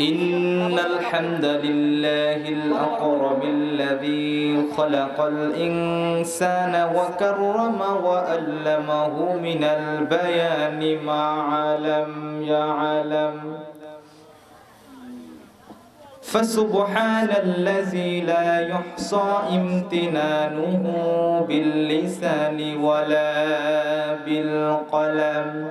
إن الحمد لله الأكرم الذي خلق الإنسان وكرم وألمه من البيان ما علم يعلم فسبحان الذي لا يحصى امتنانه باللسان ولا بالقلم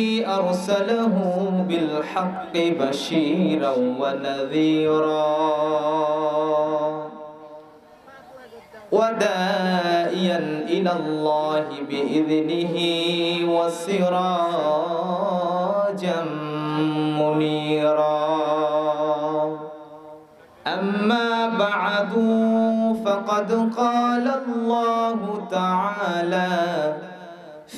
أرسله بالحق بشيرا ونذيرا. ودائيا إلى الله بإذنه وسراجا منيرا. أما بعد فقد قال الله تعالى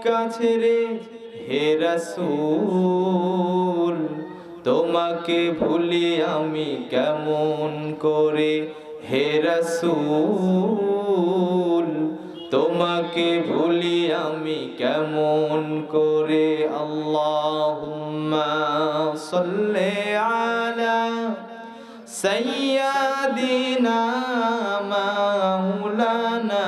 মক্কা রে, হে রাসূল, তোমাকে ভুলি আমি কেমন করে? হে রাসূল, তোমাকে ভুলি আমি কেমন করে? আল্লাহুম্মা সাল্লি আলা সাইয়্যিদিনা মাওলানা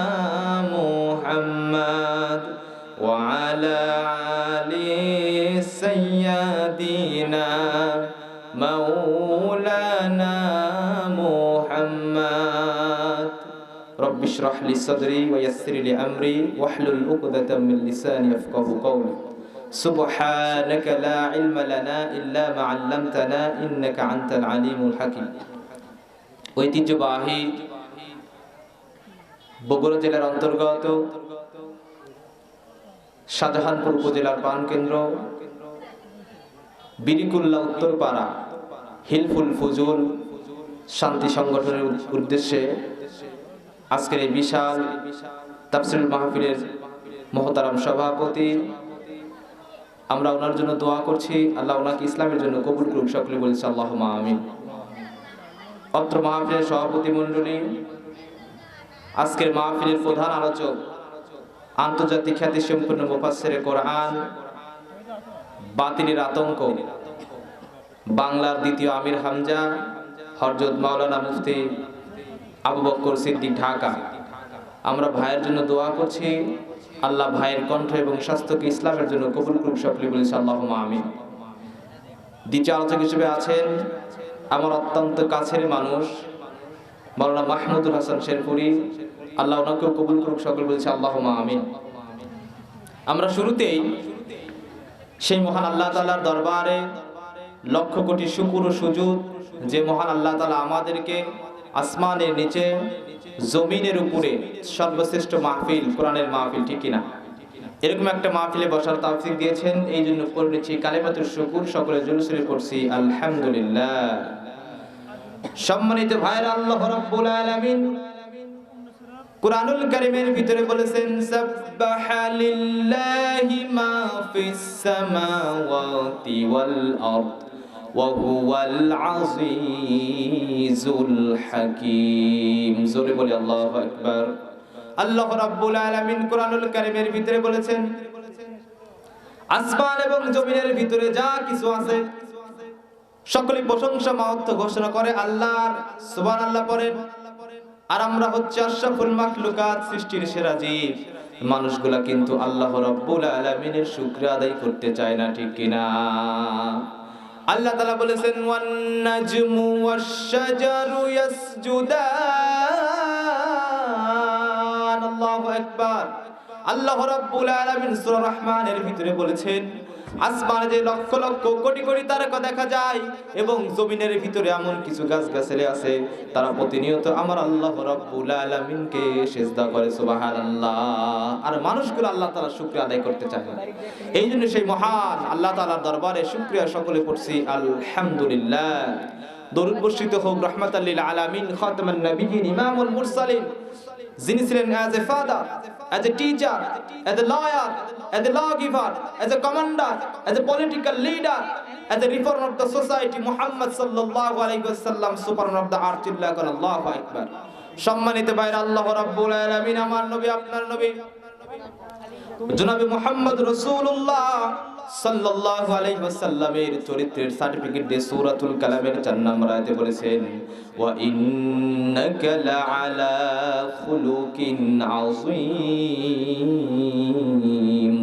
ইশরাহ لي صدري ওয়া لي লি واحلل عقدة من لساني লিসানি قولي. سبحانك لا علم لنا লানা ما علمتنا 'আল্লামতানা ইন্নাকা العليم আলিমুল ঐতিহ্যবাহী বগুড়া জেলার অন্তর্গত শাহজাহানপুর উপজেলার প্রাণকেন্দ্র, বিরিকুল্লা উত্তরপাড়া হিলফুল ফজুল শান্তি সংগঠনের উদ্দেশ্যে আজকের এই বিশাল তাফসিল মাহফিলের মহতারাম সভাপতি। আমরা ওনার জন্য দোয়া করছি। আল্লাহ ওনাকে ইসলামের জন্য কবুল করুক, সকলে বলেছে আল্লাহ আমিন অত্র মাহফিলের সভাপতি মণ্ডলী, আজকের মাহফিলের প্রধান আলোচক, আন্তর্জাতিক খ্যাতি সম্পন্ন মুফাসসিরে কোরআন, বাতিলের আতঙ্ক, বাংলার দ্বিতীয় আমির হামজা হরজত মাওলানা মুফতি আবু বক্কর সিদ্দিক ঢাকা। আমরা ভাইয়ের জন্য দোয়া করছি। আল্লাহ ভাইয়ের কণ্ঠ এবং স্বাস্থ্যকে ইসলামের জন্য কবুল করুক সকলে বলেছে আল্লাহ আমিন। দ্বিতীয় আলোচক হিসেবে আছেন আমার অত্যন্ত কাছের মানুষ মৌলানা মাহমুদুল হাসান শেরপুরি। আল্লাহ ওনাকেও কবুল করুক সকল বলছে আল্লাহ আমিন। আমরা শুরুতেই সেই মহান আল্লাহ তালার দরবারে লক্ষ কোটি শুকুর ও সুজুদ যে মহান আল্লাহ তালা আমাদেরকে আসমানের নিচে, জমিনের উপরে সর্বশ্রেষ্ঠ মাহফিল, কোরআনের মাহফিল, ঠিক কিনা? এরকম একটা মাহফিলে বসার তাফসিক দিয়েছেন, এই জন্য করে কালেমাতুর শুকুর, সকলের জুলুসে পড়ছি আলহামদুলিল্লাহ। সম্মানিত ভাইরা, আল্লাহ রাব্বুল আলামিন কুরআনুল কারীমের ভিতরে বলেছেন, সাব্বাহা লিল্লাহি মা ফিস সামাওয়াতি ওয়াল আরদ। হুয়াল আজিজুল হাকীম। জোরে বলি, আল্লাহু আকবার। আল্লাহ রাব্বুল আলামিন কুরআনুল কারীমের ভিতরে বলেছেন, আসমান এবং জমিনের ভিতরে যা কিছু আছে সকলে প্রশংসা মাহাত্ম ঘোষণা করে আল্লাহর সুবহান আল্লাহ পড়েন। আর আমরা হচ্ছে আশরাফুল মাখলুকাত, সৃষ্টির সেরা জীব। মানুষগুলা কিন্তু আল্লাহ রাব্বুল আলামিনের শুকর আদায় করতে চায় না, ঠিক কিনা? আল্লাহ তালা বলেছেন ওয়ান নাজমু ওয়াশ শাজারু ইয়াসজুদান আল্লাহু আকবার। আল্লাহ রাব্বুল আলামিন সূরা রহমানের ভিতরে বলেছেন আসমানে যে লক্ষ লক্ষ, কোটি কোটি তারকা দেখা যায়, এবং জমিনের ভিতরে এমন কিছু গাছ গাছালি আছে, তারা প্রতিনিয়ত আমার আল্লাহ রাব্বুল আলামিনকে সেজদা করে, সুবহানাল্লাহ। আর মানুষগুলো আল্লাহ তাআলা শুকরিয়া আদায় করতে চায় না। এই জন্য সেই মহান আল্লাহ তাআলার দরবারে শুকরিয়া সকলে পড়ছি, আলহামদুলিল্লাহ। দরুদ বর্ষিত হোক রহমাতাল্লিল আলামিন, খাতামান নবিয়িন ইমামুল মুরসালিন, যিনি ছিলেন as a father teacher as a lawyer as a law giver as a commander as a political leader as a reform of the society Muhammad সাল্লাল্লাহু আলাইহি ওয়াসাল্লাম সুপারন অফ দ্য আর্থ চিল্লা কোন আল্লাহু আকবার সম্মানিত ভাইরা, আল্লাহ রাব্বুল আলামিন, আমার নবী, আপনার নবী জনাবে মুহাম্মদ রাসূলুল্লাহ সাল্লাল্লাহু আলাইহি ওয়াসাল্লামের চরিত্রের সার্টিফিকেট দিয়ে সূরাতুল কালামের 4 নম্বর আয়াতে বলেছেন, ওয়া ইন্নাকা লাআলা খুলুকিন আযীম।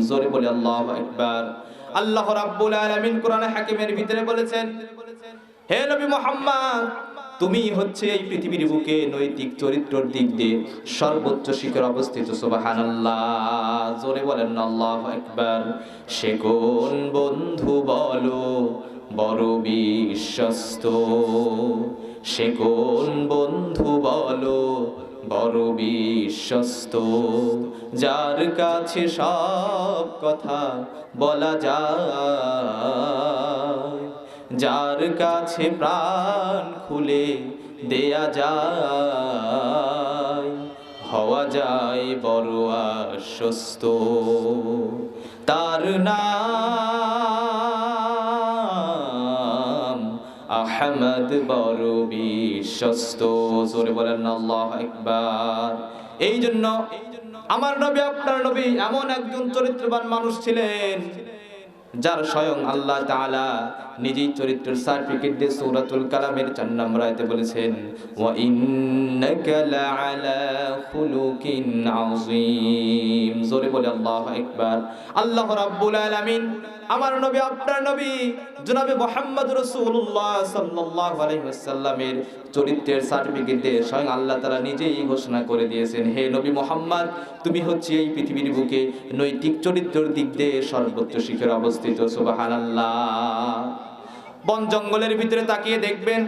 জোরে বলে আল্লাহু আকবার। আল্লাহ রাব্বুল আলামিন হাকিমের ভিতরে বলেছেন, হে নবী মুহাম্মদ তুমি হচ্ছে এই পৃথিবীর বুকে নৈতিক চরিত্রের দিক দিয়ে সর্বোচ্চ শিখর অবস্থিত জোরে বলেন, আল্লাহু আকবার। সে কোন বন্ধু বলো, বড় বিশ্বস্ত? সে কোন বন্ধু বলো, বড় বিশ্বস্ত? যার কাছে সব কথা বলা যায়। যার কাছে প্রাণ খুলে দেয়া যায়, হওয়া যায় বড় আশ্বস্ত। তার নাম আহমদ বড় বিশ্বস্ত। জোরে বলেন, আল্লাহ একবার এই জন্য আমার নবী, আপনার নবী এমন একজন চরিত্রবান মানুষ ছিলেন যার স্বয়ং আল্লাহ তাআলা নিজেই চরিত্রের সার্টিফিকেট দিয়ে সূরাতুল কালামের চার নম্বর আয়াতে বলেছেন, ওয়া ইন্নাকা লাআলা খুলুকিন আযীম। জোরে বলে আল্লাহু আকবার। আল্লাহ রাব্বুল আলামিন আমার নবী, আপনার নবী, জনাবে মুহাম্মদ রাসূলুল্লাহ সাল্লাল্লাহু আলাইহি চরিত্রের সার্টিফিকেট স্বয়ং আল্লাহ তাআলা নিজেই ঘোষণা করে দিয়েছেন, হে নবী মুহাম্মদ, তুমি হচ্ছে এই পৃথিবীর বুকে নৈতিক চরিত্রের দিক দিয়ে সর্বোচ্চ শিখরে অবস্থিত, সুবহানাল্লাহ। বন জঙ্গলের ভিতরে তাকিয়ে দেখবেন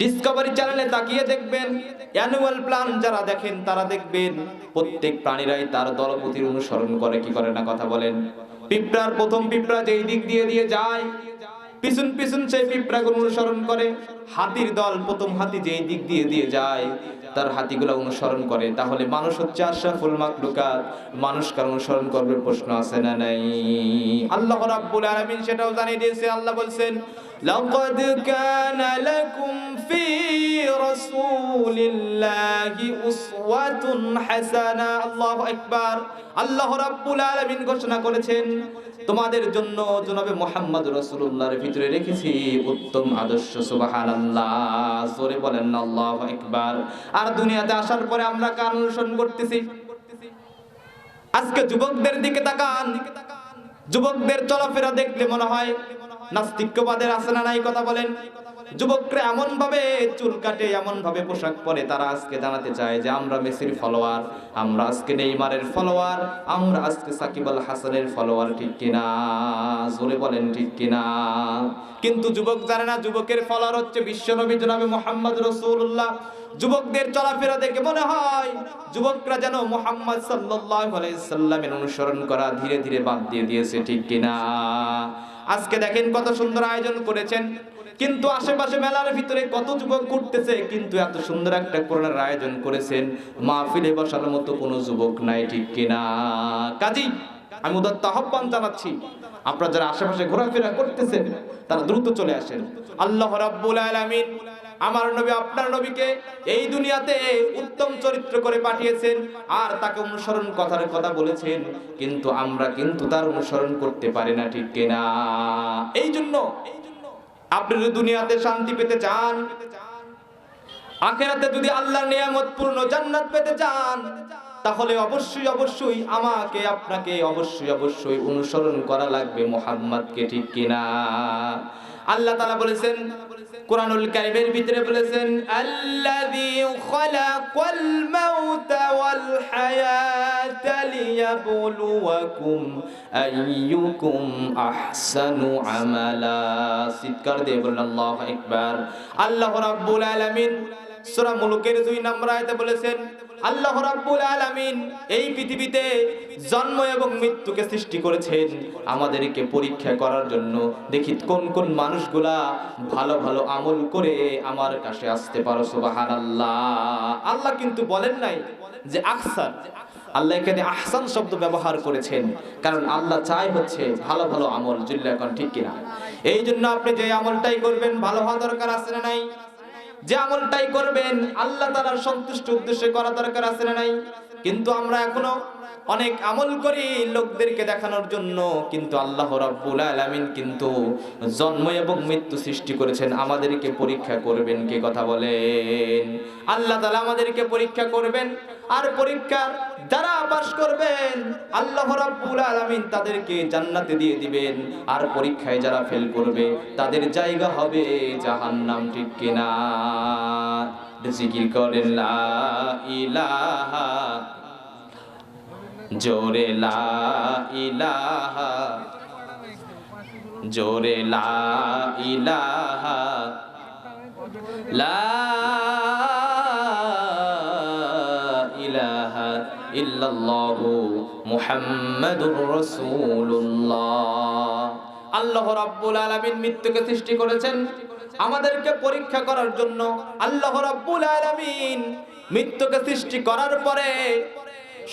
ডিসকভারি চ্যানেলে তাকিয়ে দেখবেন অ্যানুয়াল প্ল্যান যারা দেখেন তারা দেখবেন, প্রত্যেক প্রাণীরাই তার দলপতির অনুসরণ করে, কি করে না কথা বলেন? পিঁপড়ার প্রথম পিঁপড়া যেই দিক দিয়ে দিয়ে যায়, পিছন পিছন সেই পিঁপড়াগুলো অনুসরণ করে। হাতির দল প্রথম হাতি যেই দিক দিয়ে দিয়ে যায়, তার হাতিগুলো অনুসরণ করে। তাহলে মানুষ হচ্ছে আশা আশরাফুল মাকলুকাত মানুষ কার অনুসরণ করবে প্রশ্ন আছে না নাই? আল্লাহ রাব্বুল আলামিন সেটাও জানিয়ে দিয়েছে। আল্লাহ বলছেন লাকাদ কানা লাকুম ফি রাসূলিল্লাহি উসওয়াতুন হাসানা আল্লাহু আকবার আল্লাহ রাব্বুল আলামিন ঘোষণা করেছেন, তোমাদের জন্য জনাবে মুহাম্মদ রাসূলুল্লাহর ভিতরে রেখেছি উত্তম আদর্শ, সুবহানাল্লাহ। জোরে বলেন আল্লাহু আকবার। আর দুনিয়াতে আসার পরে আমরা কার অনুসরণ করতেছি? আজকে যুবকদের দিকে তাকান। যুবকদের চলাফেরা দেখলে মনে হয় নাস্তিক্যবাদের আছে না নাই কথা বলেন? যুবকরা এমন ভাবে চুল কাটে এমন ভাবে পোশাক পরে, তারা আজকে জানাতে চায় যে আমরা মেসির ফলোয়ার, আমরা আজকে নেইমারের ফলোয়ার, আমরা আজকে সাকিব আল হাসানের ফলোয়ার, ঠিক কিনা? জোরে বলেন, ঠিক কিনা? কিন্তু যুবক জানে না, যুবকের ফলোয়ার হচ্ছে বিশ্বনবী জনাবে মোহাম্মদ রসুল্লাহ যুবকদের চলাফেরা দেখে মনে হয়, যুবকরা যেন মোহাম্মদ আলাইহি সাল্লামের অনুসরণ করা ধীরে ধীরে বাদ দিয়ে দিয়েছে, ঠিক কিনা? আজকে দেখেন কত সুন্দর আয়োজন করেছেন। কিন্তু আশেপাশে মেলার ভিতরে কত যুবক ঘুরতেছে, কিন্তু এত সুন্দর একটা করোনার আয়োজন করেছেন। মাহফিলে বসার মতো কোনো যুবক নাই, ঠিক কিনা? কাজী, আমি উদাত্ত আহ্বান জানাচ্ছি, আপনারা যারা আশেপাশে ঘোরাফেরা করতেছেন, তারা দ্রুত চলে আসেন। আল্লাহ রাব্বুল আলামিন আমার নবী, আপনার নবীকে এই দুনিয়াতে উত্তম চরিত্র করে পাঠিয়েছেন আর তাকে অনুসরণ কথার কথা বলেছেন। কিন্তু আমরা কিন্তু তার অনুসরণ করতে পারি না, ঠিক কিনা? এই জন্য আপনি যদি দুনিয়াতে শান্তি পেতে চান, আখেরাতে যদি আল্লাহর নিয়ামত পূর্ণ জান্নাত পেতে চান, তাহলে অবশ্যই অবশ্যই আমাকে, আপনাকে অবশ্যই অবশ্যই অনুসরণ করা লাগবে মোহাম্মদকে, ঠিক কিনা? আল্লাহ তাআলা বলেছেন কোরআনুল কারিমের ভিতরে বলেছেন, আল্লাযী খালাকাল মাউতা ওয়াল হায়াতা লিয়াবলুয়াকুম আইয়ুকুম আহসানু আমালা। সিদকার দিয়ে বললেন, আল্লাহু আকবার। আল্লাহ রাব্বুল আলামিন সূরা মুলুকের 2 নম্বর আয়াতে বলেছেন আল্লাহ রাব্বুল আলামিন এই পৃথিবীতে জন্ম এবং মৃত্যুকে সৃষ্টি করেছেন। আমাদেরকে পরীক্ষা করার জন্য দেখি কোন কোন মানুষগুলা ভালো ভালো আমল করে আমার কাছে আসতে পারো, সুবহানাল্লাহ। আল্লাহ কিন্তু বলেন নাই যে আহসান। আল্লাহ এখানে আহসান শব্দ ব্যবহার করেছেন, কারণ আল্লাহ চাই হচ্ছে ভালো ভালো আমল, জুল্লা এখন ঠিক কিনা। এই জন্য আপনি যে আমলটাই করবেন, ভালো হওয়া দরকার আছে না নাই? যে আমলটাই করবেন, আল্লাহ তালার সন্তুষ্ট উদ্দেশ্যে করা দরকার আছে না নাই? কিন্তু আমরা এখনও অনেক আমল করি লোকদেরকে দেখানোর জন্য, কিন্তু আল্লাহ রাব্বুল আলামিন কিন্তু জন্ম এবং মৃত্যু সৃষ্টি করেছেন, আমাদেরকে পরীক্ষা করবেন, কে কথা বলেন? আল্লাহ তাআলা আমাদেরকে পরীক্ষা করবেন আর পরীক্ষার যারা পাশ করবেন, আল্লাহ রাব্বুল আলামিন তাদেরকে জান্নাতে দিয়ে দিবেন। আর পরীক্ষায় যারা ফেল করবে, তাদের জায়গা হবে জাহান্নাম, ঠিক কিনা? জিকির করেন, লা ইলাহা, জোরে লা ইলাহা, জোরে লা ইলাহা, লা ইল্লাল্লাহু মুহাম্মাদুর রাসূলুল্লাহ। আল্লাহ রাব্বুল আলামিন মৃত্যুকে সৃষ্টি করেছেন। আমাদেরকে পরীক্ষা করার জন্য আল্লাহ রাব্বুল আলামিন মৃত্যুকে সৃষ্টি করার পরে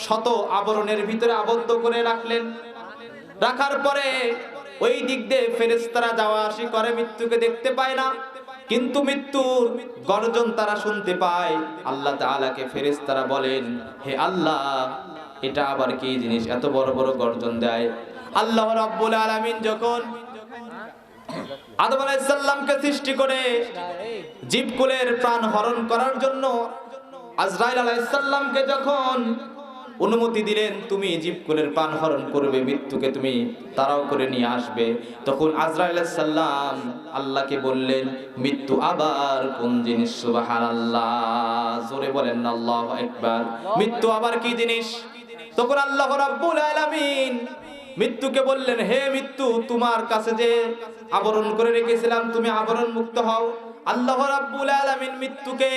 শত আবরণের ভিতরে আবদ্ধ করে রাখলেন। রাখার পরে ওই দিক দিয়ে ফেরেশতারা যাওয়া আসি করে, মৃত্যুকে দেখতে পায় না। কিন্তু মৃত্যুর গর্জন তারা শুনতে পায়। আল্লাহ তাআলাকে ফেরেশতারা বলেন, হে আল্লাহ, এটা আবার কি জিনিস? এত বড় বড় গর্জন দেয়। আল্লাহ রাব্বুল আলামিন যখন আদম আলাইহিস সালামকে সৃষ্টি করে জীবকুলের প্রাণ হরণ করার জন্য আজরাইল আলাইহিস সালামকে যখন অনুমতি দিলেন, তুমি জীবকুলের পান হরণ করবে, মৃত্যুকে তুমি তারাও করে নিয়ে আসবে। তখন আজরাইল সালাম আল্লাহকে বললেন, মৃত্যু আবার কোন জিনিস? সুবহানাল্লাহ। জোরে বলেন, আল্লাহু আকবার। মৃত্যু আবার কি জিনিস? তখন আল্লাহ রাব্বুল আলামিন মৃত্যুকে বললেন, হে মৃত্যু, তোমার কাছে যে আবরণ করে রেখেছিলাম, তুমি আবরণ মুক্ত হও। আল্লাহ রাব্বুল আলামিন মৃত্যুকে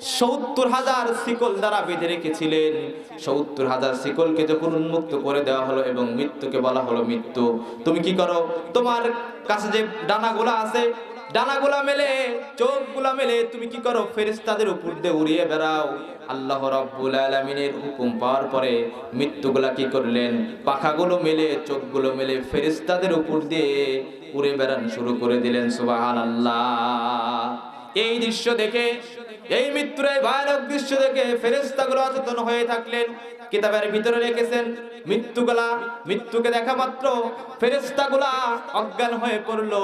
সত্তর হাজার শিকল দ্বারা বেঁধে রেখেছিলেন। সত্তর হাজার শিকলকে যখন উন্মুক্ত করে দেওয়া হলো এবং মৃত্যুকে বলা হলো মৃত্যু, তুমি কি করো? তোমার কাছে যে ডানাগুলা আছে, ডানাগুলা মেলে, চোখগুলা মেলে, তুমি কি করো? ফেরেশতাদের উপর দিয়ে উড়িয়ে বেড়াও। আল্লাহ রাব্বুল আলামিনের হুকুম পাওয়ার পরে মৃত্যুগুলা কি করলেন? পাখাগুলো মেলে, চোখগুলো মেলে ফেরেশতাদের উপর দিয়ে উড়ে বেড়ান শুরু করে দিলেন, সুবহানাল্লাহ। এই দৃশ্য দেখে, এই মৃত্যুর ভয়ানক দৃশ্য দেখে ফেরেশতাগুলো অচেতন হয়ে থাকলেন। কিতাবের ভিতরে লিখেছেন মৃত্যুগুলা, মৃত্যুকে দেখা মাত্র ফেরেস্তাগুলা অজ্ঞান হয়ে পড়ল।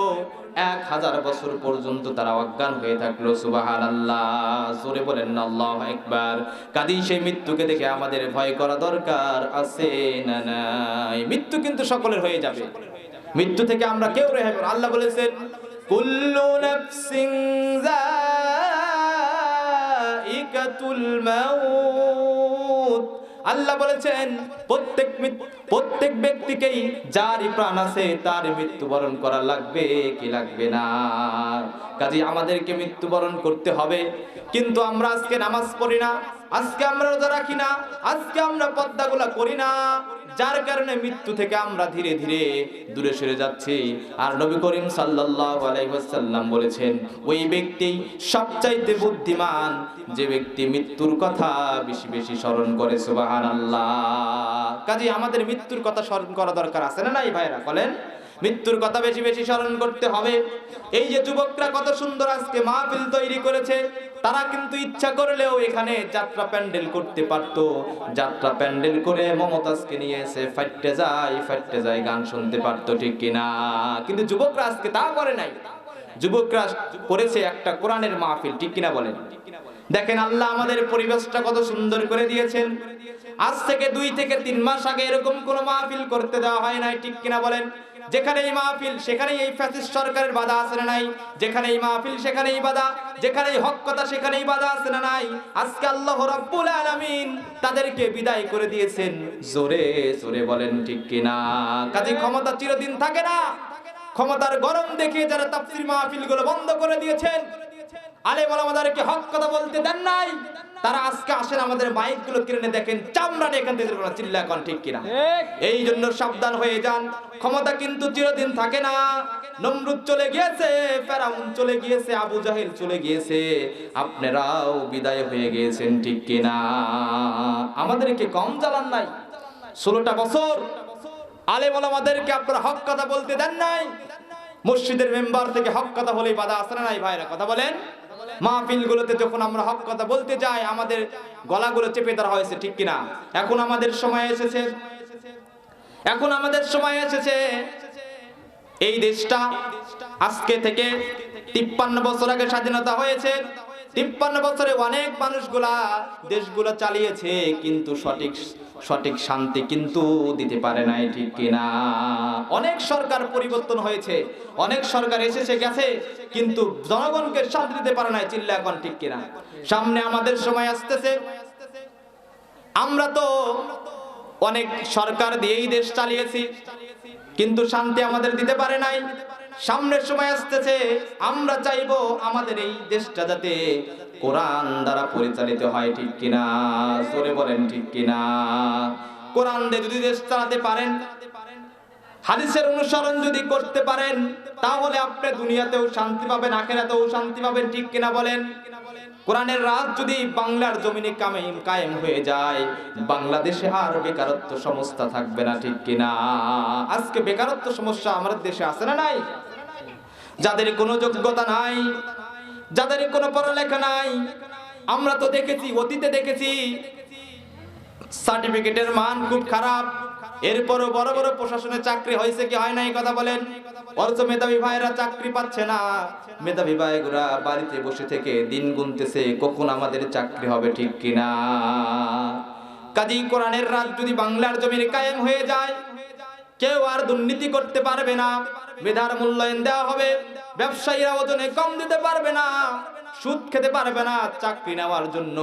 এক হাজার বছর পর্যন্ত তারা অজ্ঞান হয়ে থাকল সুবাহান আল্লাহ বলেন, আল্লাহ একবার সেই মৃত্যুকে দেখে আমাদের ভয় করা দরকার আছে না নাই? মৃত্যু কিন্তু সকলের হয়ে যাবে। মৃত্যু থেকে আমরা কেউ রেহাই আল্লাহ বলেছেন কুল্লু নাফসিন যায়িকাতুল মাউত। আল্লাহ বলেছেন, প্রত্যেক প্রত্যেক ব্যক্তিকেই যারই প্রাণ আছে তার মৃত্যুবরণ করা লাগবে, কি লাগবে না। কাজে আমাদেরকে মৃত্যুবরণ করতে হবে। কিন্তু আমরা আজকে নামাজ পড়ি না, আজকে আমরা রোজা রাখি না, আজকে আমরা পদ্মাগুলা করি না। যার কারণে মৃত্যু থেকে আমরা ধীরে ধীরে দূরে সরে যাচ্ছি। আর নবী করিম ওয়াসাল্লাম বলেছেন, ওই ব্যক্তি সবচাইতে বুদ্ধিমান, যে ব্যক্তি মৃত্যুর কথা বেশি বেশি স্মরণ করে, সুবহানাল্লাহ। কাজে আমাদের মৃত্যুর কথা স্মরণ করা দরকার আছে না নাই ভাইরা, বলেন? মৃত্যুর কথা বেশি বেশি স্মরণ করতে হবে। এই যে যুবকরা কত সুন্দর আজকে মাহফিল তৈরি করেছে তারা কিন্তু ইচ্ছা করলেও এখানে যাত্রা প্যান্ডেল করতে পারতো। যাত্রা প্যান্ডেল করে মমতাজকে নিয়ে এসে ফাইটে যায় ফাইটে যায়, গান শুনতে পারতো, ঠিক কিনা? কিন্তু যুবকরা আজকে তা করে নাই। যুবকরা করেছে একটা কোরআনের মাহফিল, ঠিক কিনা বলেন? দেখেন আল্লাহ আমাদের পরিবেশটা কত সুন্দর করে দিয়েছেন। আজ থেকে দুই থেকে তিন মাস আগে এরকম কোন মাহফিল করতে দেওয়া হয় নাই, ঠিক কিনা বলেন? যেখানে এই মাহফিল, সেখানেই এই ফ্যাসিস্ট সরকারের বাধা আছে না নাই? যেখানে এই মাহফিল, সেখানেই বাধা। যেখানে এই হক কথা, সেখানেই বাধা আছে না নাই? আজকে আল্লাহ রাব্বুল আলামিন তাদেরকে বিদায় করে দিয়েছেন। জোরে জোরে বলেন ঠিক কিনা? কাজে ক্ষমতা চিরদিন থাকে না। ক্ষমতার গরম দেখে যারা তাফসীর মাহফিলগুলো বন্ধ করে দিয়েছেন, আলেম আমাদেরকে হক কথা বলতে দেন নাই। তারা আজকে আসেন আমাদের মাইকগুলো কিনে দেখেন চামড়া নিয়ে এখান থেকে চিল্লা এখন ঠিক কিনা? এই জন্য সাবধান হয়ে যান। ক্ষমতা কিন্তু চিরদিন থাকে না। নমরুদ চলে গিয়েছে ফেরাউন চলে গিয়েছে আবু জাহেল চলে গিয়েছে। আপনারাও বিদায় হয়ে গিয়েছেন ঠিক কিনা? আমাদেরকে কম জ্বালান নাই। ষোলোটা বছর আলেম আমাদেরকে আপনারা হক কথা বলতে দেন নাই। মসজিদের মেম্বার থেকে হক কথা বলেই বাধা আসে না নাই ভাইরা কথা বলেন? মাহফিল গুলোতে যখন আমরা হক কথা বলতে যাই, আমাদের গলাগুলো চেপে ধরা হয়েছে, ঠিক কিনা? এখন আমাদের সময় এসেছে। এখন আমাদের সময় এসেছে। এই দেশটা আজকে থেকে তিপ্পান্ন বছর আগে স্বাধীনতা হয়েছে। তিপ্পান্ন বছরে অনেক মানুষগুলা দেশগুলো চালিয়েছে, কিন্তু সঠিক সঠিক শান্তি কিন্তু দিতে পারে নাই, ঠিক কিনা? অনেক সরকার পরিবর্তন হয়েছে, অনেক সরকার এসেছে, গেছে, কিন্তু জনগণকে শান্তি দিতে পারে নাই চিল্লা এখন ঠিক কিনা? সামনে আমাদের সময় আসতেছে। আমরা তো অনেক সরকার দিয়েই দেশ চালিয়েছি, কিন্তু শান্তি আমাদের দিতে পারে নাই। সামনের সময় আসতেছে, আমরা চাইব আমাদের এই দেশটা যাতে কোরআন দ্বারা পরিচালিত হয়, ঠিক কিনা? জোরে বলেন, ঠিক কিনা? কোরআন দিয়ে যদি দেশ চালাতে পারেন, হাদিসের অনুসরণ যদি করতে পারেন, তাহলে আপনি দুনিয়াতেও শান্তি পাবেন, আখেরাতেও শান্তি পাবেন, ঠিক কিনা বলেন? কোরআনের রাত যদি বাংলার জমিনে কামেম কায়েম হয়ে যায়, বাংলাদেশে আর বেকারত্ব সমস্যা থাকবে না, ঠিক কিনা আজকে বেকারত্ব সমস্যা আমাদের দেশে আছে না নাই? যাদের কোনো যোগ্যতা নাই, যাদের কোনো পড়ালেখা নাই, আমরা তো দেখেছি, অতীতে দেখেছি সার্টিফিকেটের মান খুব খারাপ। এরপরও বড় বড় প্রশাসনের চাকরি হয়েছে কি হয় না এই কথা বলেন? অথচ মেধাবী ভাইরা চাকরি পাচ্ছে না। মেধাবী ভাইগুরা বাড়িতে বসে থেকে দিন গুনতেছে, কখন আমাদের চাকরি হবে ঠিক কিনা? কাজী কোরআনের রাত যদি বাংলার জমিনে কায়েম হয়ে যায়, কেউ আর দুর্নীতি করতে পারবে না। মেধার মূল্যায়ন দেওয়া হবে, ব্যবসায়ীরা ওজনে কম দিতে পারবে না। সুদ খেতে পারবে না চাকরি নেওয়ার জন্য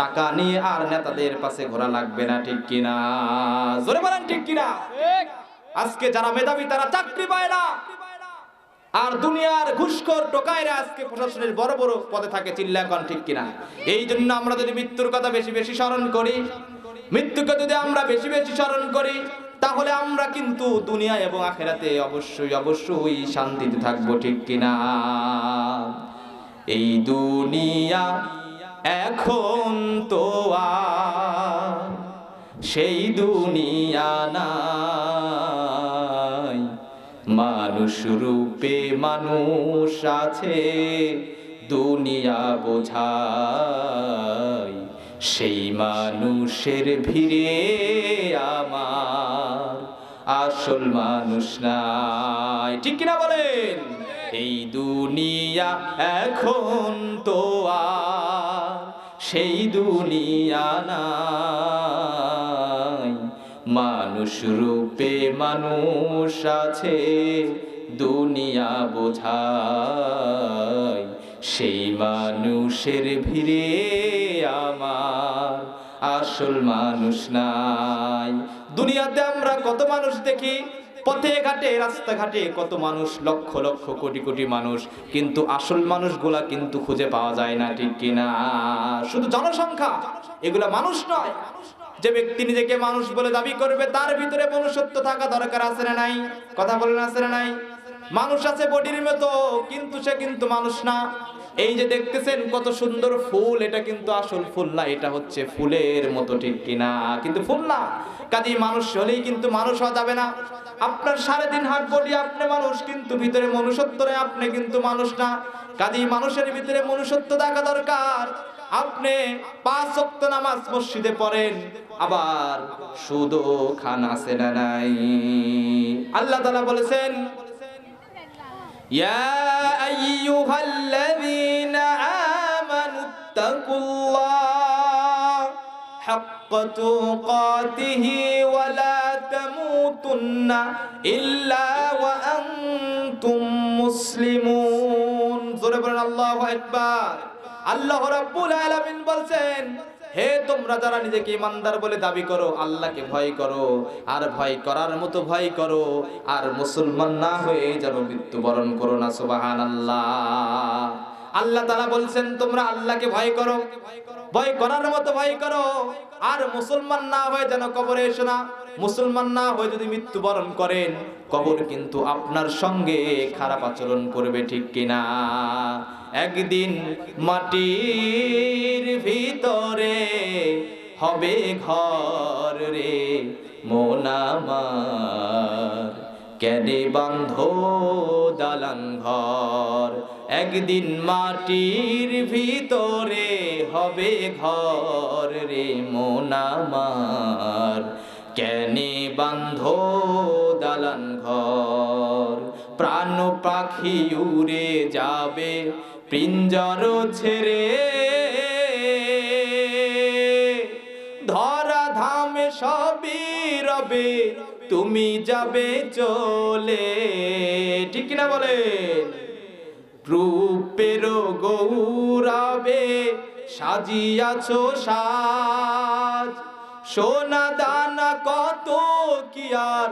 টাকা নিয়ে আর নেতাদের পাশে ঘোরা লাগবে না ঠিক কিনা? জোরে বলেন ঠিক কিনা? আজকে যারা মেধাবী তারা চাকরি পায় না। আর দুনিয়ার ঘুষখোর টোকাইরা আজকে প্রশাসনের বড় বড় পদে থাকে চিল্লা এখন ঠিক কিনা? এই জন্য আমরা যদি মৃত্যুর কথা বেশি বেশি স্মরণ করি মৃত্যুকে যদি আমরা বেশি বেশি স্মরণ করি তাহলে আমরা কিন্তু দুনিয়া এবং আখেরাতে অবশ্যই অবশ্যই শান্তিতে থাকব ঠিক কিনা? এই দুনিয়া এখন তো সেই দুনিয়া নাই। মানুষ রূপে মানুষ আছে, দুনিয়া বোঝাই। সেই মানুষের ভিড়ে আমার আসল মানুষ নাই। ঠিক কিনা বলেন? এই দুনিয়া এখন তো আর সেই দুনিয়া নাই। মানুষ রূপে মানুষ আছে, দুনিয়া বোঝায় সেই মানুষের ভিড়ে আমার আসল মানুষ নাই। দুনিয়াতে আমরা কত মানুষ দেখি? পথে ঘাটে রাস্তাঘাটে কত মানুষ, লক্ষ লক্ষ কোটি কোটি মানুষ, কিন্তু আসল মানুষগুলা কিন্তু খুঁজে পাওয়া যায় না, ঠিক কিনা? শুধু জনসংখ্যা, এগুলা মানুষ নয়। যে ব্যক্তি নিজেকে মানুষ বলে দাবি করবে, তার ভিতরে মনুষ্যত্ব থাকা দরকার আছে না নাই? কথা বলেন, আছে না নাই? মানুষ আছে বডির মতো, কিন্তু সে কিন্তু মানুষ না। এই যে দেখতেছেন কত সুন্দর ফুল, এটা কিন্তু আসল ফুল না, এটা হচ্ছে ফুলের মতো ঠিক কিনা? কিন্তু ফুল না। কাজে মানুষ হলেই কিন্তু মানুষ হওয়া যাবে না। আপনার সাড়ে তিন হাত বডি আপনি মানুষ, কিন্তু ভিতরে মনুষ্যত্ব নেই, আপনি কিন্তু মানুষ না। কাজেই মানুষের ভিতরে মনুষ্যত্ব দেখা দরকার। আপনি পাঁচ ওয়াক্ত নামাজ মসজিদে পড়েন, আবার সুদো খান আছে না নাই? আল্লাহ তাআলা বলেছেন, ইয়া আইয়ুহাল্লাযীনা হাক্কা তুকাতিহি ওয়া লা তামুতুন্না ইল্লা ওয়া আনতুম মুসলিমুন জোরে বলেন আল্লাহু আকবার। আল্লাহ রাব্বুল আলামিন বলছেন, হে তোমরা যারা নিজেকে ইমানদার বলে দাবি করো, আল্লাহকে ভয় করো, আর ভয় করার মতো ভয় করো, আর মুসলমান না হয়ে যেন মৃত্যুবরণ করো না সুবাহান আল্লাহ তারা বলছেন, তোমরা আল্লাহকে ভয় করো। ভয় করার মতো ভয় করো। আর মুসলমান না হয়ে যেন কবরে এসো না। মুসলমান না হয়ে যদি মৃত্যুবরণ করেন, কবর কিন্তু আপনার সঙ্গে খারাপ আচরণ করবে, ঠিক কিনা একদিন মাটির ভিতরে হবে ঘর রে মোনামার কেনে বান্ধ দালান ঘর। একদিন মাটির ভিতরে হবে ঘর রে মোনামার কেনে বান্ধ দালান ঘর? প্রাণ পাখি উড়ে যাবে, পিঞ্জর ছেড়ে। ধরা ধামে সবই রবে, তুমি যাবে চলে। ঠিক না বলেন? রূপের গৌরাবে সাজিয়াছ সাজ। সোনা দানা কত কি আর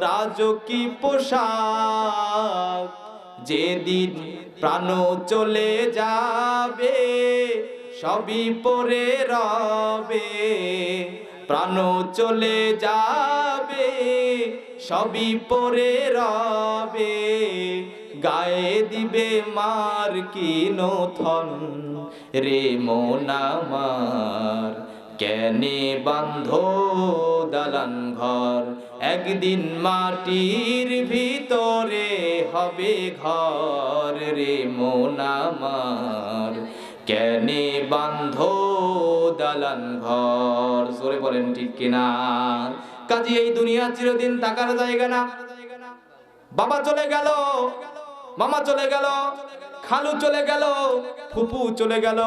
রাজকি পোশাক? যেদিন প্রাণ চলে যাবে, সবই পরে রবে। প্রাণ চলে যাবে, সবই পরে রবে। গায়ে দিবে মার কি নথন রে মোনামার কেনে বান্ধ দালান ঘর? একদিন মাটির ভিতরে হবে ঘর। রে মোনামার কেনে বান্ধ দালান ঘর? জোরে বলেন ঠিক কিনা? কাজে, এই দুনিয়া চিরদিন টাকার জায়গা না। বাবা চলে গেল। মামা চলে গেল, খালু চলে গেল, ফুপু চলে গেল।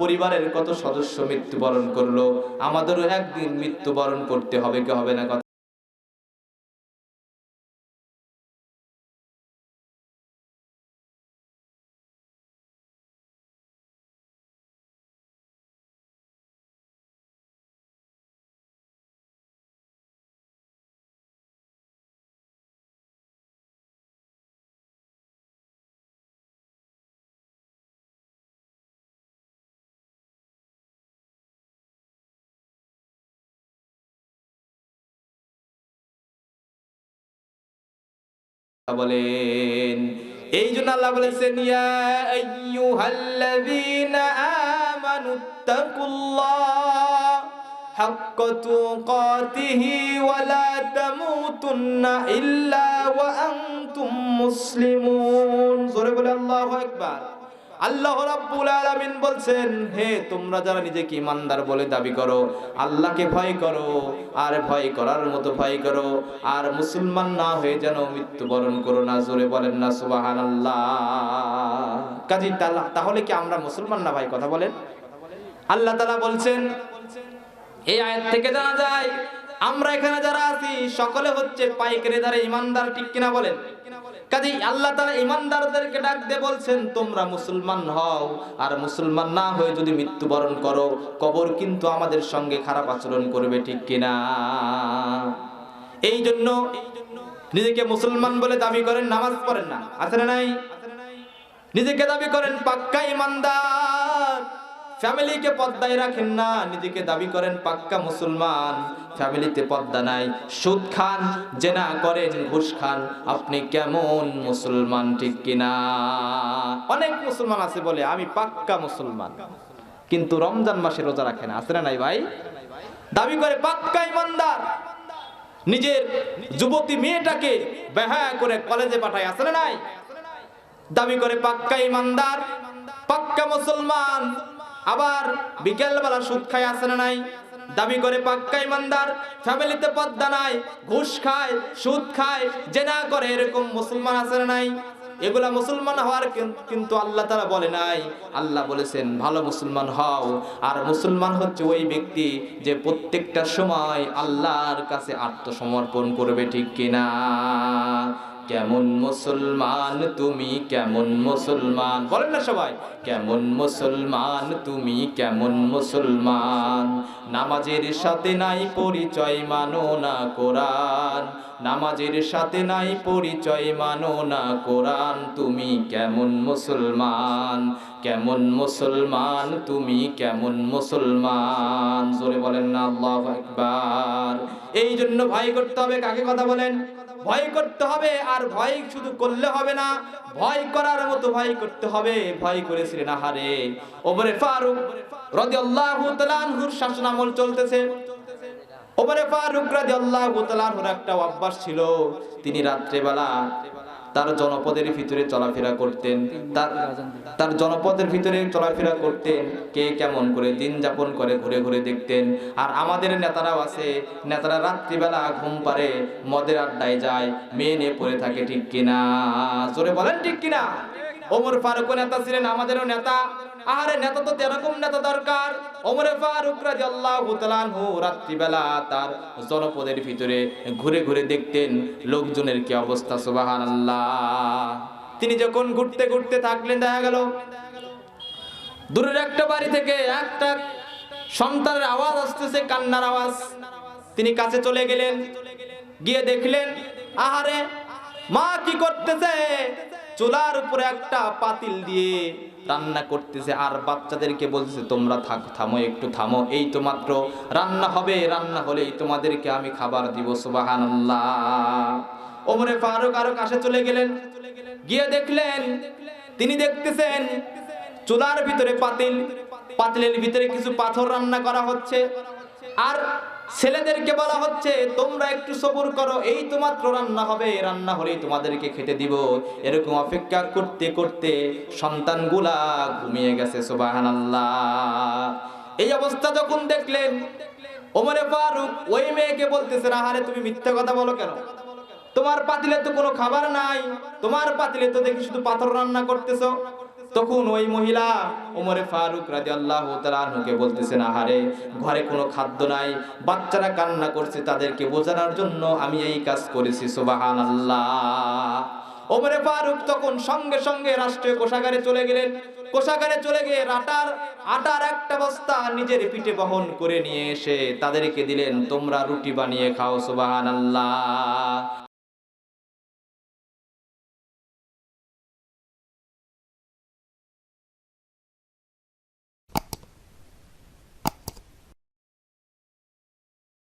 পরিবারের কত সদস্য মৃত্যুবরণ করল? আমাদেরও একদিন মৃত্যুবরণ করতে হবে, কি হবে না বলেন, এই জন্য আল্লাহ বলেছেন, ইয়া আইয়ুহাল্লাযীনা আমানুত্তাকুল্লাহ হাক্কা তুকাতিহি ওয়া লা তামুতুন্না ইল্লা ওয়া আনতুম মুসলিমুন। জোরে বলে আল্লাহু আকবার। আল্লাহ রাব্বুল আলামিন বলছেন, হে, তোমরা যারা নিজেকে ইমানদার বলে দাবি করো, আল্লাহকে ভয় করো, আর ভয় করার মতো ভয় করো, আর মুসলমান না হয়ে যেন মৃত্যুবরণ করো না, জোরে বলেন না, সুবহানাল্লাহ। কাজী, তালা- তাহলে কি আমরা মুসলমান না ভাই, কথা বলেন? আল্লাহ তাআলা বলছেন, এই আয়াত থেকে জানা যায়, আমরা এখানে যারা আছি, সকলে হচ্ছে পাইকারি দ্বারা ইমানদার, ঠিক কিনা বলেন? কাজে আল্লাহ তারা ইমানদারদেরকে ডাক দিয়ে বলছেন, তোমরা মুসলমান হও, আর মুসলমান না হয়ে যদি মৃত্যুবরণ করো, কবর কিন্তু আমাদের সঙ্গে খারাপ আচরণ করবে, ঠিক কিনা? এই জন্য নিজেকে মুসলমান বলে দাবি করেন, নামাজ পড়েন না। আছে না নাই? নিজেকে দাবি করেন, পাক্কা ইমানদার ফ্যামিলিকে পদ্মায় রাখেন না, নিজেকে দাবি করেন পাক্কা মুসলমান। ফ্যামিলিতে পদ্মা নাই। সুদ খান, জেনা করেন, ঘুষ খান। আপনি কেমন মুসলমান, ঠিক কিনা? অনেক মুসলমান আছে বলে, আমি পাক্কা মুসলমান। কিন্তু রমজান মাসে রোজা রাখে না। আছে না নাই ভাই? দাবি করে পাক্কা ইমানদার। নিজের যুবতী মেয়েটাকে বেহায়া করে কলেজে পাঠায়। আছে না নাই? দাবি করে পাক্কা ইমানদার, পাক্কা মুসলমান। আবার বিকেলবেলা সুদ খায় আসে না নাই? দাবি করে পাক্কা ইমানদার ফ্যামিলিতে পদ্মা নাই, ঘুষ খায়, সুদ খায় জেনা করে এরকম মুসলমান আছে না নাই? এগুলা মুসলমান হওয়ার কিন্তু আল্লাহ তারা বলে নাই। আল্লাহ বলেছেন, ভালো মুসলমান হও। আর মুসলমান হচ্ছে ওই ব্যক্তি যে প্রত্যেকটা সময় আল্লাহর কাছে আত্মসমর্পণ করবে, ঠিক কিনা? কেমন মুসলমান তুমি, কেমন মুসলমান? বলেন না সবাই, কেমন মুসলমান তুমি, কেমন মুসলমান? নামাজের সাথে নাই পরিচয় মানো না কোরআন। নামাজের সাথে নাই পরিচয় মানো না কোরআন। তুমি কেমন মুসলমান কেমন মুসলমান তুমি, কেমন মুসলমান? জোরে বলেন না, আল্লাহু আকবার। এই জন্য ভাই করতে হবে, কাকে কথা বলেন? ভয় করতে হবে, আর ভয় শুধু করলে হবে না, ভয় করার মতো ভয় করতে হবে, ভয় করেছিলেন আহারে। ওপরে ফারুক রাদিয়াল্লাহু তাআলা আনহুর শাসন আমল চলতেছে। ওবরে ফারুক রাদিয়াল্লাহু তাআলা আনহুর একটা অভ্যাস ছিল, তিনি রাত্রেবেলা তার জনপদের ভিতরে চলাফেরা করতেন। তার তার জনপদের ভিতরে চলাফেরা করতেন কে কেমন করে দিন যাপন করে ঘুরে ঘুরে দেখতেন। আর আমাদের নেতারাও আছে, নেতারা রাত্রিবেলা ঘুম পারে মদের আড্ডায় যায়, মেয়ে নিয়ে পড়ে থাকে ঠিক কিনা? জোরে বলেন ঠিক কিনা? ওমর ফারুক নেতা ছিলেন আমাদেরও নেতা। আরে নেতা তো এরকম নেতা দরকার, ওমরে ফারুক রাদিয়াল্লাহু তাআলা আনহু রাত্রিবেলা তার জনপদের ভিতরে ঘুরে ঘুরে দেখতেন লোকজনের কি অবস্থা, সুবহানাল্লাহ। তিনি যখন ঘুরতে ঘুরতে থাকলেন, দেখা গেল দূরের একটা বাড়ি থেকে একটা সন্তানের আওয়াজ আসতেছে, কান্নার আওয়াজ। তিনি কাছে চলে গেলেন, গিয়ে দেখলেন, আহারে মা কি করতেছে? চুলার উপরে একটা পাতিল দিয়ে রান্না করতেছে, আর বাচ্চাদেরকে বলতেছে, তোমরা থাক, থামো, একটু থামো, এই তো মাত্র রান্না হবে, রান্না হলেই তোমাদেরকে আমি খাবার দিব, সুবহানাল্লাহ। ওমরে ফারুক আরও কাছে চলে গেলেন, গিয়ে দেখলেন, তিনি দেখতেছেন চুলার ভিতরে পাতিল, পাতিলের ভিতরে কিছু পাথর রান্না করা হচ্ছে, আর ছেলেদেরকে বলা হচ্ছে, তোমরা একটু সবুর করো, এই তো মাত্র রান্না হবে রান্না হলেই তোমাদেরকে খেতে দিব। এরকম অপেক্ষা করতে করতে সন্তানগুলা ঘুমিয়ে গেছে, সুবহানাল্লাহ। এই অবস্থা যখন দেখলেন, ওমরে ফারুক ওই মেয়েকে বলতেছে আহারে, তুমি মিথ্যা কথা বলো কেন? তোমার পাতিলে তো কোনো খাবার নাই, তোমার পাতিলে তো দেখি শুধু পাথর রান্না করতেছো। তখন ওই মহিলা ওমরে ফারুক রাজি আল্লাহ তালুকে বলতেছেন, আহারে, ঘরে কোনো খাদ্য নাই। বাচ্চারা কান্না করছে, তাদেরকে বোঝানোর জন্য আমি এই কাজ করেছি সুবাহান আল্লাহ ওমরে ফারুক তখন সঙ্গে সঙ্গে রাষ্ট্রীয় কোষাগারে চলে গেলেন। কোষাগারে চলে গিয়ে আটার আটার একটা বস্তা নিজের পিঠে বহন করে নিয়ে এসে তাদেরকে দিলেন, তোমরা রুটি বানিয়ে খাও সুবাহান আল্লাহ